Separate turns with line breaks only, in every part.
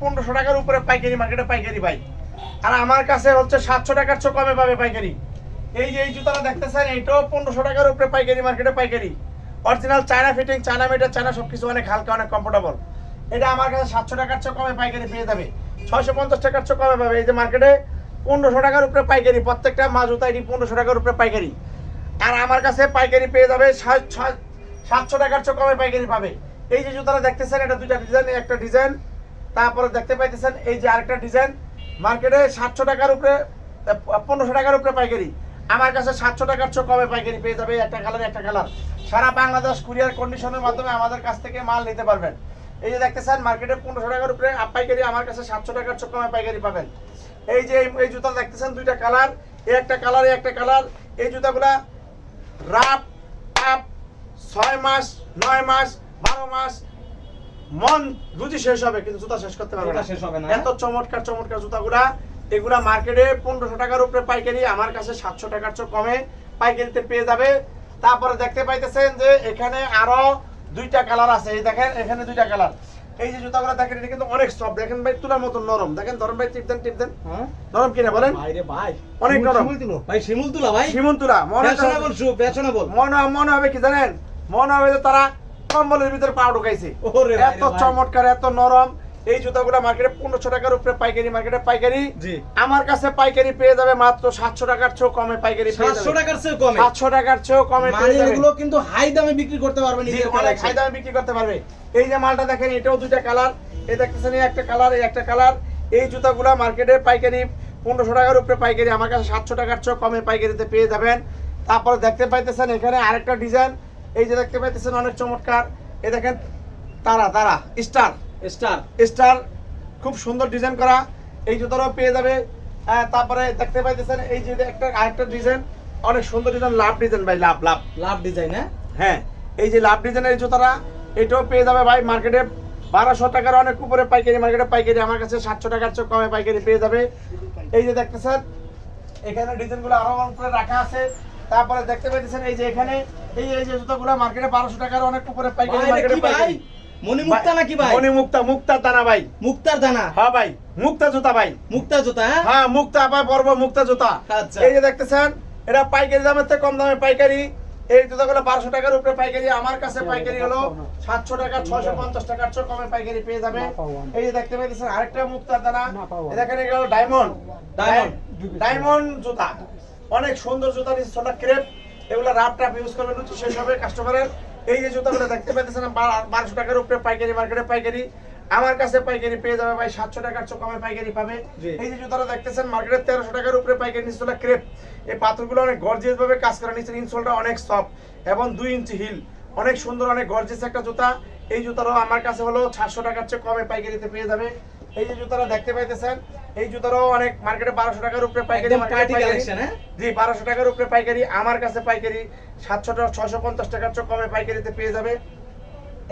পনেরোশো টাকার উপরে পাইকারি মার্কেটে পাইকারি আর আমার কাছে হচ্ছে সাতশো টাকার চেয়ে কমে পাবে পাইকারি। এই যে এই দেখতেছেন পনেরোশো টাকার উপরে পাইকারি মার্কেটে পাইকারি। Original China fitting China meter China সব কিছু হালকা, অনেক এটা আমার কাছে সাতশো টাকার চেয়ে কমে পাইকারি পেয়ে যাবে। ছয়শো পঞ্চাশ টাকার চেয়ে কমে পাবে। এই যে মার্কেটে পনেরোশো টাকার উপরে পাইকারি, প্রত্যেকটা মা জুতা এটি পনেরোশো টাকার উপরে পাইকারি। আর আমার কাছে পাইকারি পেয়ে যাবে সাত- সাত- সাতশো টাকার চেয়ে কমে পাইকারি পাবে। এই যে জুতাটা দেখতেছেন, এটা দুইটা ডিজাইন একটা ডিজাইন তারপরে দেখতে পাইতেছেন এই যে আরেকটা ডিজাইন মার্কেটে সাতশো টাকার উপরে পনেরোশো টাকার উপরে পাইকারি। আমার কাছে সাতশো টাকার চেয়ে কমে পাইকারি পেয়ে যাবে, একটা কালার একটা কালার সারা বাংলাদেশ কুরিয়ার কন্ডিশনের মাধ্যমে আমাদের কাছ থেকে মাল নিতে পারবেন। এই যে দেখতেছেন মার্কেটে পনেরোশো টাকার উপরে পাইকারি, আমার কাছে সাতশো টাকার চেয়ে কমে পাইকারি পাবেন। এই যে এই- এই জুতা দেখতেছেন, দুইটা কালার এই একটা কালার এই একটা কালার এই জুতাগুলা রাফ আপ ছয় মাস, নয় মাস বারো মাস মন রুচি শেষ হবে কিন্তু জুতা শেষ করতে পারবে না।
শেষ হবে না।
এত চমৎকার চমৎকার জুতাগুলা। এগুলা মার্কেটে পনেরোশো টাকার উপরে পাইকারি আমার কাছে সাতশো টাকার চেয়ে কমে পাইকারিতে পেয়ে যাবে। তারপরে দেখতে পাইতেছেন যে এখানে আরও দুইটা কালার আছে। এই দেখেন এখানে দুইটা কালার। এই যে জুতাগুলো দেখেন এটা কিন্তু অনেক সফট দেখেন ভাই তুলার মতন নরম। দেখেন ধরুন ভাই টিপ দেন টিপ দেন।
হ্যাঁ?
নরম কিনা বলেন?
ভাই রে ভাই
অনেক নরম।
ভাই শিমুল তুলা ভাই।
শিমুন তুলা। মনে মনে মনে হবে কি জানেন? মনে হবে যে তারা কম্বলের ভিতরে পা ঢুকাইছে। এত চমৎকার এত নরম। এই জুতাগুলো মার্কেটে পনেরোশো টাকার উপরে পাইকারি মার্কেটে পাইকারি। আমার কাছে পাইকারি পেয়ে যাবে মাত্র সাতশো টাকার চেয়েও কমে পাইকারি
সাতশো টাকার চেয়ে কমে।
সাতশো টাকার চেয়েও কমে
মানে এগুলো কিন্তু হাই দামে বিক্রি করতে পারবে
হাই দামে বিক্রি করতে পারবে। এই যে মালটা দেখেন এটাও দুইটা কালার এই দেখতেছেন এই একটা কালার এই একটা কালার এই জুতাগুলা মার্কেটে পাইকারি পনেরোশো টাকার উপরে পাইকারি। আমার কাছে সাতশো টাকার চেয়েও কমে পাইকারিতে পেয়ে যাবেন। তারপরে দেখতে পাইতেছেন এখানে আরেকটা ডিজাইন এই যে দেখতে পাইতেছেন অনেক চমৎকার। এই দেখেন তারা তারা স্টার।
স্টার।
স্টার খুব সুন্দর ডিজাইন করা। এই জুতারও পেয়ে যাবে। তারপরে দেখতে পাইতেছেন এই যে একটা আরেকটা ডিজাইন। অনেক সুন্দর ডিজাইন লাভ ডিজাইন ভাই লাভ লাভ।
লাভ ডিজাইন হ্যাঁ?
হ্যাঁ এই যে লাভ ডিজাইনের জুতাটা এটাও পেয়ে যাবে ভাই মার্কেটে। বারোশো টাকার অনেক উপরে পাইকারি মার্কেটে। পাইকারি আমার কাছে সাতশো টাকার চেয়ে কমে পাইকারি পেয়ে যাবে। এই যে দেখতেছেন এখানে ডিজাইনগুলো আরও উপরে রাখা আছে। তারপরে দেখতে পাইতেছেন এই যে এখানে এই এই যে জুতাগুলো মার্কেটে বারোশো টাকার অনেক উপরে পাইকারি
ভাই
মার্কেটে
ভাই?
পাইকারি।
নাকি ভাই?
মুক্তার দানা ভাই।
মুক্তার দানা?
হ্যাঁ ভাই মুক্তা জুতা ভাই।
মুক্তা জুতা হ্যাঁ?
হ্যাঁ মুক্তা আবার পর্ব মুক্তা জুতা।
আচ্ছা।
এই যে দেখতেছেন এটা পাইকারি দামের থেকে কম দামে পাইকারি। এই জুতাগুলো বারোশো টাকার উপরে পাইকারি। আমার কাছে পাইকারি হলো সাতশো টাকা ছয়শো পঞ্চাশ টাকার চেয়ে কমে পাইকারি পেয়ে যাবে। এই যে দেখতে পাইতেছেন আরেকটা মুক্তার দানা। দেখেন এগুলো ডায়মন্ড ডায়মন্ড জুতা। অনেক সুন্দর জুতা নিচ্ছে ছোট ক্রেপ এগুলো রাপ টাপ ইউজ করবে লুচি শেষ হবে কাস্টমারের এই যে জুতাগুলো দেখতে পাইতেছেন বারোশো টাকার উপরে পাইকারি মার্কেটে পাইকারি। আমার কাছে পাইকারি পেয়ে যাবে ভাই সাতশো টাকার চেয়ে কমে পাইকারি পাবে। এই যে জুতাটা দেখতেছেন মার্কেটে তেরোশো টাকার উপরে পাইকারি নিচে ক্রেপ। এই পাথরগুলো অনেক গর্জিয়াস ভাবে কাজ করা নিচের ইনসোলটা অনেক সফট এবং দুই ইঞ্চি হিল অনেক সুন্দর অনেক গর্জিয়াস একটা জুতা। এই জুতারও আমার কাছে হলো সাতশো টাকার চেয়ে কমে পাইকারিতে পেয়ে যাবে। এই যে জুতাটা দেখতে পাইতেছেন এই জুতারও অনেক মার্কেটে বারোশো টাকার উপরে পাইকারি
হ্যাঁ?
জি বারোশো টাকার উপরে পাইকারি আমার কাছে পাইকারি সাতশো টাকা ছয়শো পঞ্চাশ টাকার চেয়ে কমে পাইকারিতে পেয়ে যাবে।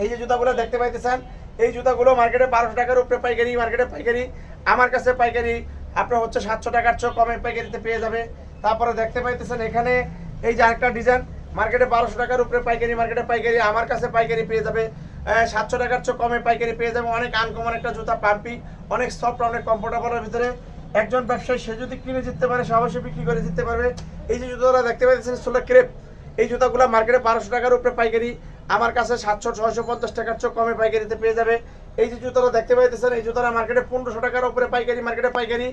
এই যে জুতাগুলো দেখতে পাইতেছেন এই জুতাগুলো মার্কেটে বারোশো টাকার উপরে পাইকারি মার্কেটে পাইকারি আমার কাছে পাইকারি আপনার হচ্ছে সাতশো টাকার চেয়ে কমে পাইকারিতে পেয়ে যাবে। তারপরে দেখতে পাইতেছেন এখানে এই যে আরেকটা ডিজাইন মার্কেটে বারোশো টাকার উপরে পাইকারি মার্কেটে পাইকারি আমার কাছে পাইকারি পেয়ে যাবে। সাতশো টাকার চেয়ে কমে পাইকারি পেয়ে যাবে। অনেক আনকমন একটা জুতা, পাম্পি, অনেক সফট অনেক কমফোর্টেবলের ভিতরে। একজন ব্যবসায়ী, সে যদি কিনে জিততে পারে, সে অবশ্যই বিক্রি করে জিততে পারবে। এই যে জুতোগুলো দেখতে পাচ্ছেন সোলো ক্রেপ। এই জুতাগুলো মার্কেটে বারোশো টাকার উপরে পাইকারি। আমার কাছে সাতশো, ছয়শো, পঞ্চাশ টাকার চেয়ে কমে পাইকারিতে পেয়ে যাবে। এই যে জুতোটা দেখতে পাইতেছেন, এই জুতোটা মার্কেটে পনেরোশো টাকার উপরে পাইকারি মার্কেটে পাইকারি।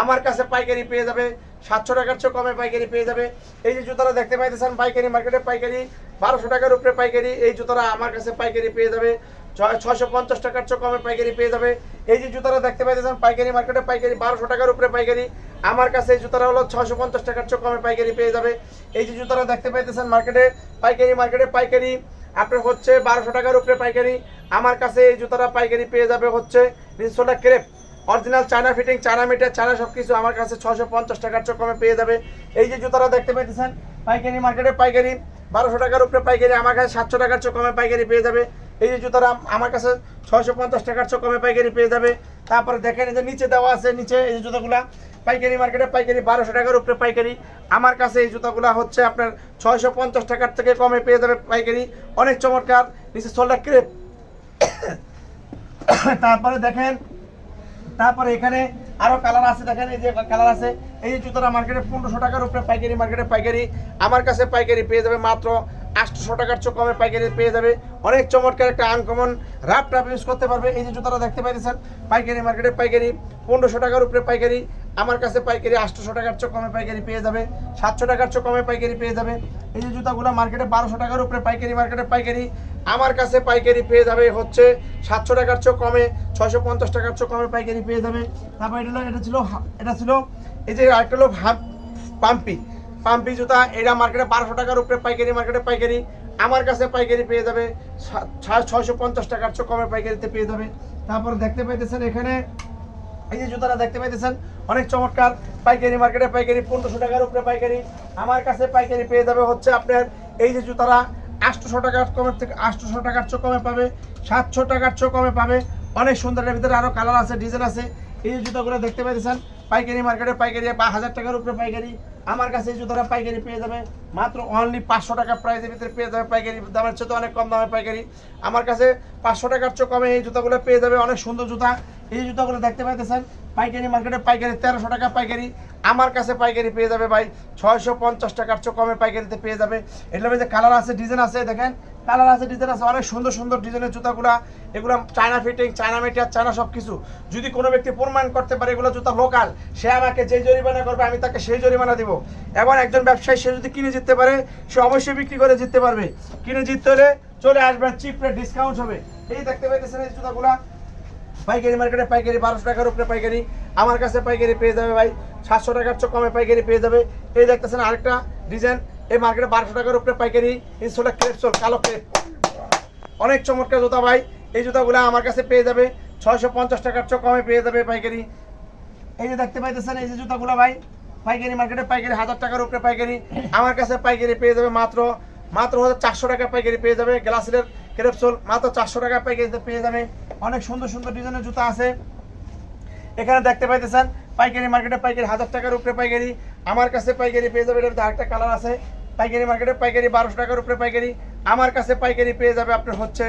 আমার কাছে পাইকারি পেয়ে যাবে, সাতশো টাকার চেয়ে কমে পাইকারি পেয়ে যাবে। এই যে জুতোটা দেখতে পাইতেছেন, পাইকারি মার্কেটে পাইকারি, বারোশো টাকার উপরে পাইকারি, এই জুতোটা আমার কাছে পাইকারি পেয়ে যাবে। ছয়শো পঞ্চাশ টাকার চেয়ে কমে পাইকারি পেয়ে যাবে। এই যে জুতোটা দেখতে পাইতেছেন, পাইকারি মার্কেটে পাইকারি, বারোশো টাকার উপরে পাইকারি। আমার কাছে এই জুতোটা হলো ছয়শো পঞ্চাশ টাকার চেয়ে কমে পাইকারি পেয়ে যাবে। এই যে জুতোটা দেখতে পাইতেছেন মার্কেটে পাইকারি মার্কেটে পাইকারি। আপনার হচ্ছে বারোশো টাকার উপরে পাইকারি। আমার কাছে এই জুতোটা পাইকারি পেয়ে যাবে হচ্ছে নিশোটা crepe. Original China fitting China meter China সব কিছু আমার কাছে ছশো পঞ্চাশ টাকার চেয়ে কমে পেয়ে যাবে। এই যে জুতোটা দেখতে পাইতেছেন, পাইকারি মার্কেটে পাইকারি। বারোশো টাকার উপরে পাইকারি, আমার কাছে সাতশো টাকার চেয়ে কমে পাইকারি পেয়ে যাবে। এই যে জুতোটা আমার কাছে ছয়শো পঞ্চাশ টাকার চেয়ে কমে পাইকারি পেয়ে যাবে। তারপরে দেখেন এই যে নিচে দেওয়া আছে, নিচে এই যে জুতোগুলা। পাইকারি মার্কেটে পাইকারি বারোশো টাকার উপরে পাইকারি। আমার কাছে এই জুতাগুলো হচ্ছে আপনার ছয়শো পঞ্চাশ টাকার থেকে কমে পেয়ে যাবে পাইকারি। অনেক চমৎকার, নিচে সোল্ডার ক্রেপ। তারপরে দেখেন, তারপরে এখানে আরও কালার আছে, দেখেন এই যে কালার আছে। এই যে জুতোটা মার্কেটে পনেরোশো টাকার উপরে পাইকারি, মার্কেটে পাইকারি। আমার কাছে পাইকারি পেয়ে যাবে মাত্র আটশোশো টাকার চোখ কমে পাইকারি পেয়ে যাবে। অনেক চমৎকার একটা আনকমন রাফ টাপ ইউজ করতে পারবে। এই যে জুতোটা দেখতে পাইতেছেন, পাইকারি মার্কেটে পাইকারি, পনেরোশো টাকার উপরে পাইকারি। আমার কাছে পাইকারি আটশোশো টাকার চোখ কমে পাইকারি পেয়ে যাবে, সাতশো টাকার চোখ কমে পাইকারি পেয়ে যাবে। এই যে জুতাগুলো মার্কেটে বারোশো টাকার উপরে পাইকারি মার্কেটে পাইকারি, আমার কাছে পাইকারি পেয়ে যাবে হচ্ছে সাতশো টাকার চোখ কমে, ছয়শো পঞ্চাশ টাকার চোখ কমে পাইকারি পেয়ে যাবে। তারপর এটা এটা ছিল এটা ছিল এই যে আরেকটা হলো পাম্পি। পাম্পি জুতা, এটা মার্কেটে বারোশো টাকার উপরে পাইকারি মার্কেটে পাইকারি, আমার কাছে পাইকারি পেয়ে যাবে ছয়শো পঞ্চাশ টাকার চোখ কমে পাইকারিতে পেয়ে যাবে। তারপর দেখতে পাইতেছেন এখানে এই যে জুতাটা দেখতে পাইতেছেন, অনেক চমৎকার। পাইকারি মার্কেটে পাইকারি, পনেরোশো টাকার উপরে পাইকারি। আমার কাছে পাইকারি পেয়ে যাবে হচ্ছে আপনার এই যে জুতারা আটশোশো টাকার কমের থেকে আটশোশো টাকার চো কমে পাবে, সাতশো টাকার চো কমে পাবে। অনেক সুন্দর এর ভিতরে আরও কালার আছে ডিজাইন আছে। এই যে জুতাগুলো দেখতে পাইতেছেন, পাইকারি মার্কেটে পাইকারি বা হাজার টাকার উপরে পাইকারি। আমার কাছে এই জুতারা পাইকারি পেয়ে যাবে। মাত্র অনলি পাঁচশো টাকা প্রাইসের ভিতরে পেয়ে যাবে পাইকারি। দামের চেয়ে তো অনেক কম দামে পাইকারি। আমার কাছে পাঁচশো টাকার চেয়ে কমে এই জুতাগুলো পেয়ে যাবে অনেক সুন্দর জুতা। এই জুতাগুলো দেখতে পাইতেছেন, পাইকারি মার্কেটে পাইকারি তেরোশো টাকা পাইকারি। আমার কাছে পাইকারি পেয়ে যাবে ভাই, ছয়শো পঞ্চাশ টাকার চেয়ে কমে পাইকারিতে পেয়ে যাবে। এগুলোর মধ্যে কালার আছে ডিজাইন আছে, দেখেন কালার আছে ডিজাইন আছে, অনেক সুন্দর সুন্দর ডিজাইনের জুতাগুলা। এগুলো China fitting China meter China সব কিছু যদি কোনো ব্যক্তি প্রমাণ করতে পারে এগুলো জুতা লোকাল সে আমাকে যে জরিমানা করবে, আমি তাকে সেই জরিমানা দিব। এবং একজন ব্যবসায়ী, সে যদি কিনে জিততে পারে, সে অবশ্যই বিক্রি করে জিততে পারবে। কিনে জিততে হলে চলে আসবেন চিপ রেট ডিসকাউন্ট হবে। এই দেখতে পাইতেছেন এই জুতাগুলা। পাইকারি মার্কেটে পাইকারি, বারোশো টাকার উপরে পাইকারি। আমার কাছে পাইকারি পেয়ে যাবে ভাই, সাতশো টাকার চোখ কমে পাইকারি পেয়ে যাবে। এই দেখতেছেন আরেকটা ডিজাইন এই মার্কেটে বারোশো টাকার উপরে পাইকারি। ইনসোটা ক্রেপসোল কালো ক্রেপ অনেক চমৎকার জুতা ভাই, এই জুতাগুলো আমার কাছে পেয়ে যাবে। ছয়শো পঞ্চাশ টাকার চোখ কমে পেয়ে যাবে পাইকারি। এই যে দেখতে পাইতেছেন এই যে জুতাগুলো ভাই পাইকারি মার্কেটে পাইকারি হাজার টাকার উপরে পাইকারি। আমার কাছে পাইকারি পেয়ে যাবে মাত্র মাত্র হচ্ছে চারশো টাকা পাইকারি পেয়ে যাবে। গ্লাসের ক্রেপসোল মাত্র চারশো টাকা পাইকারিতে পেয়ে যাবে। অনেক সুন্দর সুন্দর ডিজাইনের জুতা আছে। এখানে দেখতে পাইতেছেন, পাইকারি মার্কেটে পাইকারি হাজার টাকার উপরে পাইকারি। আমার কাছে পাইকারি পেয়ে যাবে, এটার আরেকটা কালার আছে। পাইকারি মার্কেটে পাইকারি বারোশো টাকার উপরে পাইকারি। আমার কাছে পাইকারি পেয়ে যাবে আপনার হচ্ছে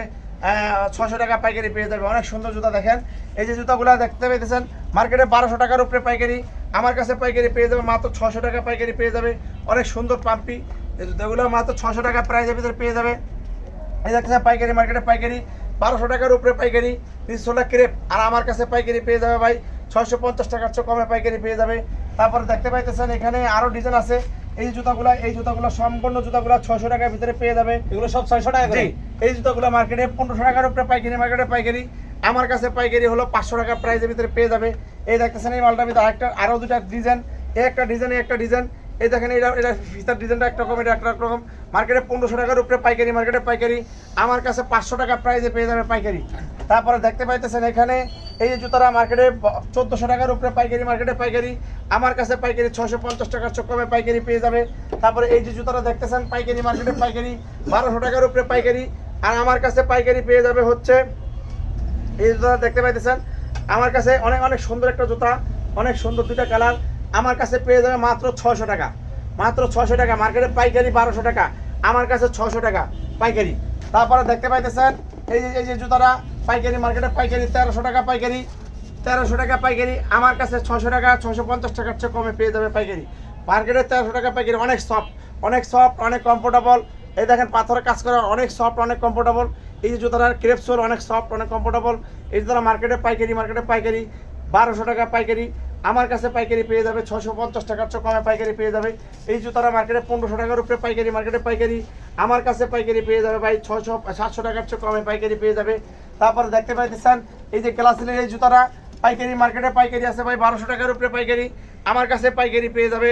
ছশো টাকা পাইকারি পেয়ে যাবে। অনেক সুন্দর জুতা দেখেন। এই যে জুতাগুলো দেখতে পাইতেছেন মার্কেটে বারোশো টাকার উপরে পাইকারি। আমার কাছে পাইকারি পেয়ে যাবে মাত্র ছশো টাকা পাইকারি পেয়ে যাবে। অনেক সুন্দর পাম্পি। এই জুতাগুলো মাত্র ছশো টাকা প্রাইজের ভিতরে পেয়ে যাবে। এই দেখতেছেন পাইকারি মার্কেটে পাইকারি। বারোশো টাকার উপরে পাইকারি। তিনশোটা ক্রেপ। আর আমার কাছে পাইকারি পেয়ে যাবে ভাই ছয়শো পঞ্চাশ টাকার চেয়ে কমে পাইকারি পেয়ে যাবে। তারপরে দেখতে পাইতেছেন এখানে আরও ডিজাইন আছে। এই জুতাগুলো এই জুতাগুলো সম্পূর্ণ জুতাগুলো ছয়শো টাকার ভিতরে পেয়ে যাবে।
এগুলো সব ছয়শো টাকা করে।
এই জুতাগুলো মার্কেটে পনেরোশো টাকার উপরে পাইকারি মার্কেটে পাইকারি। আমার কাছে পাইকারি হলো পাঁচশো টাকা প্রাইসের ভিতরে পেয়ে যাবে। এই দেখতেছেন এই মালটার ভিতরে আরেকটা আরও দুটা ডিজাইন, এই একটা ডিজাইন, এই একটা ডিজাইন। এই দেখেন এটা এটা ফিতার ডিজাইনটা একটা রকম, এটা একটা রকম। মার্কেটে পনেরোশো টাকার উপরে পাইকারি, মার্কেটে পাইকারি। আমার কাছে পাঁচশো টাকা প্রাইসে পেয়ে যাবে পাইকারি। তারপরে দেখতে পাইতেছেন এখানে, এই যে জুতারা মার্কেটে চোদ্দোশো টাকার উপরে পাইকারি, মার্কেটে পাইকারি। আমার কাছে পাইকারি ছশো পঞ্চাশ টাকার চক্কমে পাইকারি পেয়ে যাবে। তারপরে এই যে জুতারা দেখতেছেন, পাইকারি মার্কেটে পাইকারি, বারোশো টাকার উপরে পাইকারি। আর আমার কাছে পাইকারি পেয়ে যাবে হচ্ছে এই জুতা দেখতে পাইতেছেন? আমার কাছে অনেক অনেক সুন্দর একটা জুতা, অনেক সুন্দর দুইটা কালার। আমার কাছে পেয়ে যাবে মাত্র ছশো টাকা। মাত্র ছশো টাকা, মার্কেটে পাইকারি বারোশো টাকা। আমার কাছে ছশো টাকা, পাইকারি। তারপরে দেখতে পাইতেছেন, এই যে এই যে জুতাটা, পাইকারি মার্কেটে পাইকারি তেরোশো টাকা পাইকারি। তেরোশো টাকা পাইকারি, আমার কাছে ছশো টাকা ছশো পঞ্চাশ টাকার চেয়ে কমে পেয়ে যাবে পাইকারি। মার্কেটে তেরোশো টাকা পাইকারি, অনেক সফট অনেক সফট অনেক কমফোর্টেবল এই দেখেন, পাথরের কাজ করা, অনেক সফট অনেক কমফোর্টেবল এই যে জুতাটার ক্রেপসোল অনেক সফট অনেক কমফোর্টেবল এই জুতাটা মার্কেটে পাইকারি মার্কেটে পাইকারি, বারোশো টাকা পাইকারি, আমার কাছে পাইকারি পেয়ে যাবে ছশো পঞ্চাশ টাকার চেয়ে কমে পাইকারি পেয়ে যাবে। এই জুতাটা মার্কেটে পনেরোশো টাকার উপরে পাইকারি মার্কেটে পাইকারি, আমার কাছে পাইকারি পেয়ে যাবে ভাই ছশো সাতশো টাকার চেয়ে কমে পাইকারি পেয়ে যাবে। তারপরে দেখতে পাইতেছেন, এই যে ক্লাসিলের এই জুতাটা, পাইকারি মার্কেটে পাইকারি আছে ভাই বারোশো টাকার উপরে পাইকারি, আমার কাছে পাইকারি পেয়ে যাবে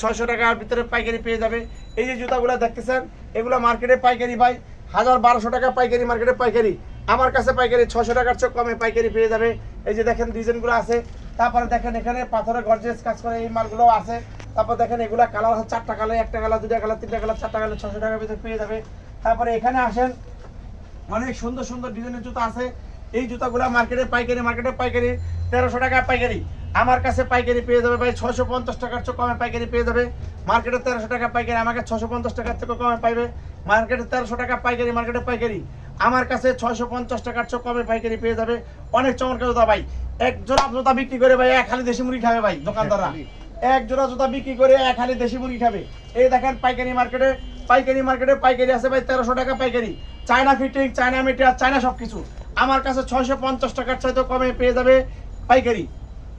ছয়শো টাকার ভিতরে পাইকারি পেয়ে যাবে। এই যে জুতাগুলো দেখতেছেন, এগুলো মার্কেটে পাইকারি ভাই হাজার বারোশো টাকা পাইকারি মার্কেটে পাইকারি। আমার কাছে পাইকারি ছশো টাকার চোখ কমে পাইকারি পেয়ে যাবে। এই যে দেখেন ডিজাইনগুলো আছে। তারপরে দেখেন এখানে পাথরের গর্জেস কাজ করে এই মালগুলো আছে। তারপর দেখেন এগুলা কালার আছে চারটা কালার একটা কালার দুটা কালার তিনটা কালার চারটা কালার ছশো টাকার ভিতরে পেয়ে যাবে। তারপরে এখানে আসেন। অনেক সুন্দর সুন্দর ডিজাইনের জুতা আছে। এই জুতাগুলো মার্কেটে পাইকারি মার্কেটে পাইকারি। তেরোশো টাকা পাইকারি। আমার কাছে পাইকারি পেয়ে যাবে ভাই ছশো পঞ্চাশ টাকার চেয়ে কমে পাইকারি পেয়ে যাবে। মার্কেটে তেরোশো টাকা পাইকারি আমাকে ছশো পঞ্চাশ টাকার থেকে কমে পাইবে। মার্কেটে তেরোশো টাকা পাইকারি মার্কেটে পাইকারি। আমার কাছে ছয়শো পঞ্চাশ টাকার চোখ কমে পাইকারি পেয়ে যাবে। অনেক চমৎকার জুতা ভাই। এক জোড়া জুতা বিক্রি করে ভাই এক খালি দেশি মুরগি খাবে ভাই দোকানদাররা। এক জোড়া জুতা বিক্রি করে এক হালি দেশি মুরগি খাবে। এই দেখেন পাইকারি মার্কেটে পাইকারি মার্কেটে পাইকারি আছে ভাই তেরোশো টাকা পাইকারি। China fitting China meter China সবকিছু। আমার কাছে ছয়শো পঞ্চাশ টাকার চাইতে কমে পেয়ে যাবে পাইকারি।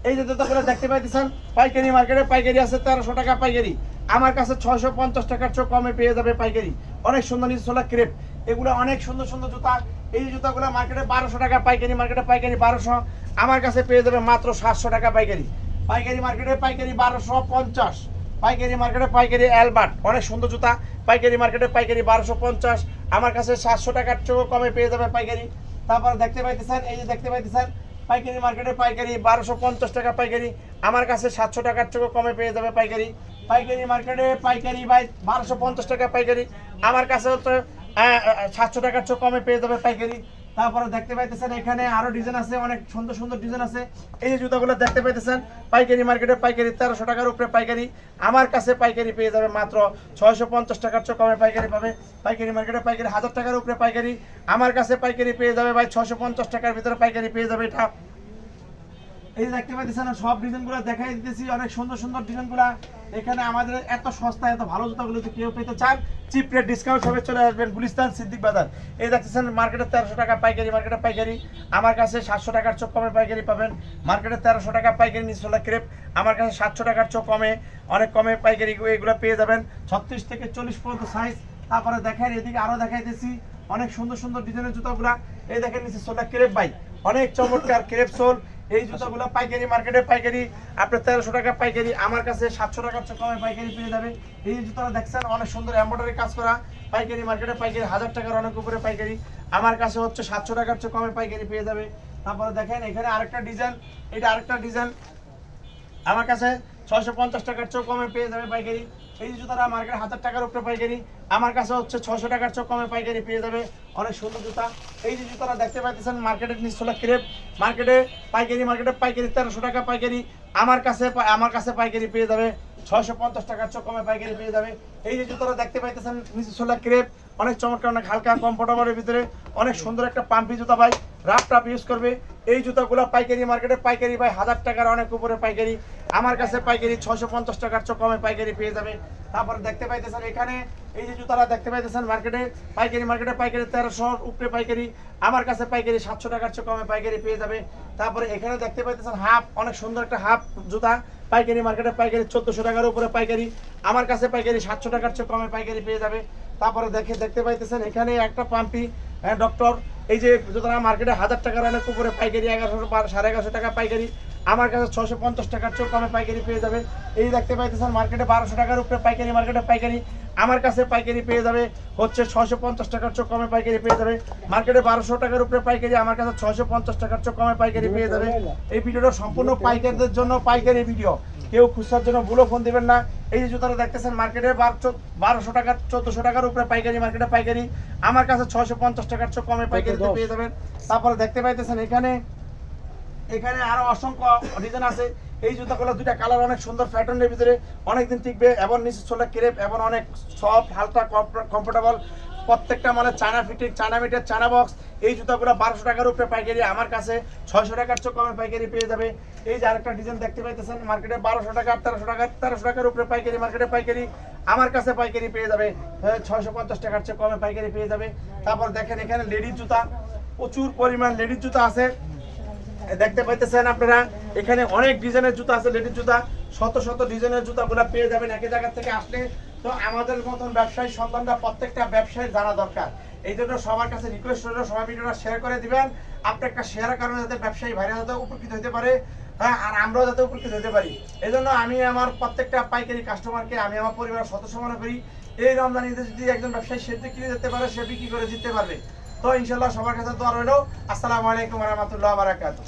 এই যে জুতাগুলো দেখতে পাইতেছেন, পাইকারি মার্কেটে পাইকারি আছে তেরোশো টাকা পাইকারি। আমার কাছে ছয়শো পঞ্চাশ টাকার চোখ কমে পেয়ে যাবে পাইকারি। অনেক সুন্দর নিচলা ক্রেপ। এগুলো অনেক সুন্দর সুন্দর জুতা। এই জুতাগুলো মার্কেটে বারোশো টাকা, পাইকারি মার্কেটে পাইকারি বারোশো। আমার কাছে পেয়ে যাবে মাত্র সাতশো টাকা পাইকারি। পাইকারি মার্কেটে পাইকারি বারোশো পঞ্চাশ। পাইকারি মার্কেটে পাইকারি অ্যালবার্ট। অনেক সুন্দর জুতা। পাইকারি মার্কেটে পাইকারি বারোশো পঞ্চাশ। আমার কাছে সাতশো টাকার চোখ কমে পেয়ে যাবে পাইকারি। তারপর দেখতে পাইতেছেন, এই যে দেখতে পাইতেছেন পাইকারি মার্কেটে পাইকারি বারোশো পঞ্চাশ টাকা পাইকারি। আমার কাছে সাতশো টাকার চোখ কমে পেয়ে যাবে পাইকারি। পাইকারি মার্কেটে পাইকারি বাই বারোশো পঞ্চাশ টাকা পাইকারি। আমার কাছে তো সাতশো টাকার চোখ কমে পেয়ে যাবে পাইকারি। তারপরে দেখতে পাইতেছেন এখানে আরও ডিজাইন আছে, অনেক সুন্দর সুন্দর ডিজাইন আছে। এই যে জুতাগুলো দেখতে পাইতেছেন, পাইকারি মার্কেটে পাইকারি তেরোশো টাকার উপরে পাইকারি। আমার কাছে পাইকারি পেয়ে যাবে মাত্র ছয়শো পঞ্চাশ টাকার চেয়ে কমে পাইকারি পাবে। পাইকারি মার্কেটে পাইকারি হাজার টাকার উপরে পাইকারি। আমার কাছে পাইকারি পেয়ে যাবে ভাই ছশো পঞ্চাশ টাকার ভিতরে পাইকারি পেয়ে যাবে এটা। এই যে দেখতে পাচ্ছেন সব ডিজাইনগুলো দেখাই দিতেছি, অনেক সুন্দর সুন্দর ডিজাইনগুলো এখানে আমাদের এত সস্তা, এত ভালো জুতাগুলো যদি কেউ পেতে চান চিপ রেট ডিসকাউন্ট সবে চলে আসবেন গুলিস্তান সিদ্দিক বাজার। এই দেখতেছেন মার্কেটে তেরোশো টাকা পাইকারি মার্কেটে পাইকারি। আমার কাছে সাতশো টাকার চোখ কমে পাইকারি পাবেন। মার্কেটে তেরোশো টাকা পাইকারি নিচলা ক্রেপ আমার কাছে সাতশো টাকার চোখ কমে, অনেক কমে পাইকারি এগুলো পেয়ে যাবেন। ছত্রিশ থেকে চল্লিশ পর্যন্ত সাইজ তারপরে দেখেন এদিকে আরও দেখাইতেছি অনেক সুন্দর সুন্দর ডিজাইনের জুতাগুলা। এই দেখেন, নিচে সোলা ক্রেপ ভাই। অনেক চমৎকার ক্রেপ সোল। এই জুতাগুলো পাইকারি মার্কেটে পাইকারি, আপনার তেরোশো টাকা পাইকারি, আমার কাছে সাতশো টাকার কমে পাইকারি পেয়ে যাবে। এই জুতাটা দেখছেন, অনেক সুন্দর এম্ব্রয়ডারি কাজ করা। পাইকারি মার্কেটে পাইকারি, হাজার টাকার অনেক উপরে পাইকারি। আমার কাছে হচ্ছে সাতশো টাকার চেয়ে কমে পাইকারি পেয়ে যাবে। তারপরে দেখেন, এখানে আরেকটা ডিজাইন, এটা আরেকটা ডিজাইন। আমার কাছে ছয়শো পঞ্চাশ টাকার চোখ কমে পেয়ে যাবে পাইকারি। এই যে জুতাটা মার্কেট হাজার টাকার উপরে পাইকারি, আমার কাছে হচ্ছে ছশো টাকার চোখ কমে পাইকারি পেয়ে যাবে। অনেক সুন্দর জুতা। এই যে জুতাটা দেখতে পাইতেছেন, মার্কেটের নিচতলা ক্রেপ। মার্কেটে পাইকারি মার্কেটে পাইকারি তেরোশো টাকা পাইকারি। আমার কাছে আমার কাছে পাইকারি পেয়ে যাবে। ছয়শো পঞ্চাশ টাকার চোখ কমে পাইকারি পেয়ে যাবে। এই যে জুতাটা দেখতে পাইতেছেন নিচতলা ক্রেপ। অনেক চমৎকার, অনেক হালকা কমফোর্টেবলের ভিতরে। অনেক সুন্দর একটা পাম্পি জুতা ভাই। রাফ টাপ ইউজ করবে। এই জুতাগুলো পাইকারি মার্কেটে পাইকারি ভাই হাজার টাকার অনেক উপরে পাইকারি। আমার কাছে পাইকারি ছশো পঞ্চাশ টাকার চোখ কমে পাইকারি পেয়ে যাবে। তারপর দেখতে পাইতেছেন এখানে, এই যে জুতারা দেখতে পাইতেছেন মার্কেটে পাইকারি মার্কেটে পাইকারি তেরোশো উপরে পাইকারি। আমার কাছে পাইকারি সাতশো টাকার চোখ কমে পাইকারি পেয়ে যাবে। তারপরে এখানে দেখতে পাইতেছেন হাফ অনেক সুন্দর একটা হাফ জুতা। পাইকারি মার্কেটে পাইকারি চোদ্দশো টাকার উপরে পাইকারি। আমার কাছে পাইকারি সাতশো টাকার চোখ কমে পাইকারি পেয়ে যাবে। তারপরে দেখে, দেখতে পাইতেছেন এখানে একটা পাম্পি। ডক্টর এই যে জুতারা মার্কেটে হাজার টাকার অনেক উপরে পাইকারি এগারোশো সাড়ে এগারোশো টাকা পাইকারি আমার কাছে ছশো পঞ্চাশ টাকার চোখ কমে পাইকারি পেয়ে যাবে। এই দেখতে পাইতেছেন মার্কেটে বারোশো টাকার উপরে পাইকারি মার্কেটে পাইকারি আমার কাছে পাইকারি পেয়ে যাবে হচ্ছে ছশো পঞ্চাশ টাকার চোখ কমে পাইকারি পেয়ে যাবে। মার্কেটে বারোশো টাকার উপরে পাইকারি আমার কাছে ছশো পঞ্চাশ টাকার চোখ কমে পাইকারি পেয়ে যাবে। এই ভিডিওটা সম্পূর্ণ পাইকারদের জন্য পাইকারি ভিডিও। কেউ খুচরার জন্য ভুলো ফোন দিবেন না। এই যে জুতাটা দেখতেছেন মার্কেটে বারোশো টাকার চোদ্দশো টাকার উপরে পাইকারি মার্কেটে পাইকারি। আমার কাছে ছশো পঞ্চাশ টাকার চোখ কমে পাইকারিতে পেয়ে যাবেন। তারপরে দেখতে পাইতেছেন এখানে এখানে আরও অসংখ্য ডিজাইন আছে। এই জুতাগুলো দুইটা কালার অনেক সুন্দর প্যাটার্নের ভিতরে অনেকদিন টিকবে এবং নিচে ছোলা ক্রেপ এবং অনেক সফট হালকা কমফোর্টেবল প্রত্যেকটা মানে China fitting China meter China box এই জুতাগুলো বারোশো টাকার উপরে পাইকারি, আমার কাছে ছয়শো টাকার চোখ কমে পাইকারি পেয়ে যাবে। এই যে আরেকটা ডিজাইন দেখতে পাইতেছেন মার্কেটে বারোশো টাকা, তেরোশো টাকা, তেরোশো টাকার উপরে পাইকারি মার্কেটে পাইকারি, আমার কাছে পাইকারি পেয়ে যাবে। ছয়শো পঞ্চাশ টাকার চেয়ে কমে পাইকারি পেয়ে যাবে। তারপর দেখেন এখানে লেডিস জুতা, প্রচুর পরিমাণ লেডিস জুতা আছে। দেখতে পাইতেছেন আপনারা, এখানে অনেক ডিজাইনের জুতা আছে লেডিস জুতা। শত শত ডিজাইনের জুতাগুলো পেয়ে যাবেন। একই জায়গা থেকে আসলে তো আমাদের মতন ব্যবসায়ী সন্তানরা প্রত্যেকটা ব্যবসায়ী জানা দরকার। এই জন্য সবার কাছে রিকোয়েস্ট হলো সবাই ভিডিওটা শেয়ার করে দিবেন। আপনি একটা শেয়ারের কারণে যাতে ব্যবসায়ী ভাইরা যাতে উপকৃত হতে পারে হ্যাঁ আর আমরাও যাতে উপকৃত হতে পারি। এই জন্য আমি আমার প্রত্যেকটা পাইকারি কাস্টমারকে আমি আমার পরিবারের সদস্য মনে করি, এই রমজান ঈদে যদি একজন ব্যবসায়ী সে কিনে যেতে পারে, সে বিক্রি করে জিততে পারবে। তো ইনশাল্লাহ সবার কাছে দোয়া রইল। আসসালামু আলাইকুম রহমতুল্লাহ বারাকাতুহ।